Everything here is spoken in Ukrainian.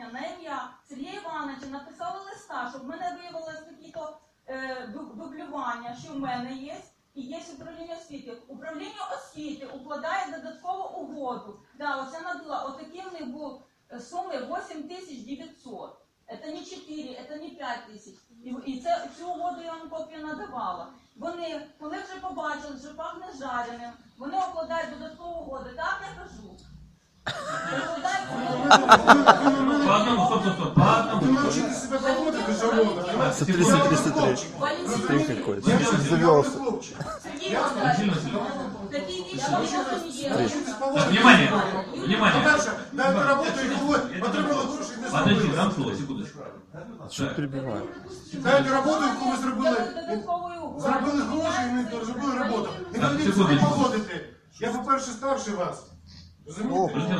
жовтня на ім'я Сергія Івановича написала листа, щоб в мене виявилось такі-то е, дублювання, що в мене є, і є управління освіти. Управління освіти укладає додаткову угоду. Да, оце надала, отакі в них був е, суми 8 тисяч 900. Это не 4, это не 5 тисяч. І, і це, цю угоду я вам копію надавала. Вони, коли вже побачили, що пахне жареним, вони укладають додаткову угоду. Так я кажу. додаткову По одному, стоп, стоп, стоп, по одному. Вы научите себя поводить из завода, понимаете? Це 333. Валентин Ты какой? Я же Завелся. хлопчик. Сергей Я Николаевич, Васильевич. такие вещи никто не делает. Научитесь Так, поводить. внимание, внимание. По-перше, дайте роботу і говорить, отримали гроші не Подожди, зробили. дам слово, секундочку. Що Так. перебиваю? Дайте роботу, яку ви зробили. Додатковою угодою. Зробили гроші і не зробили роботу. Не Так, навіть себе секундочку. поводити. Я, по-перше, старший вас. Розумієте? Подожди,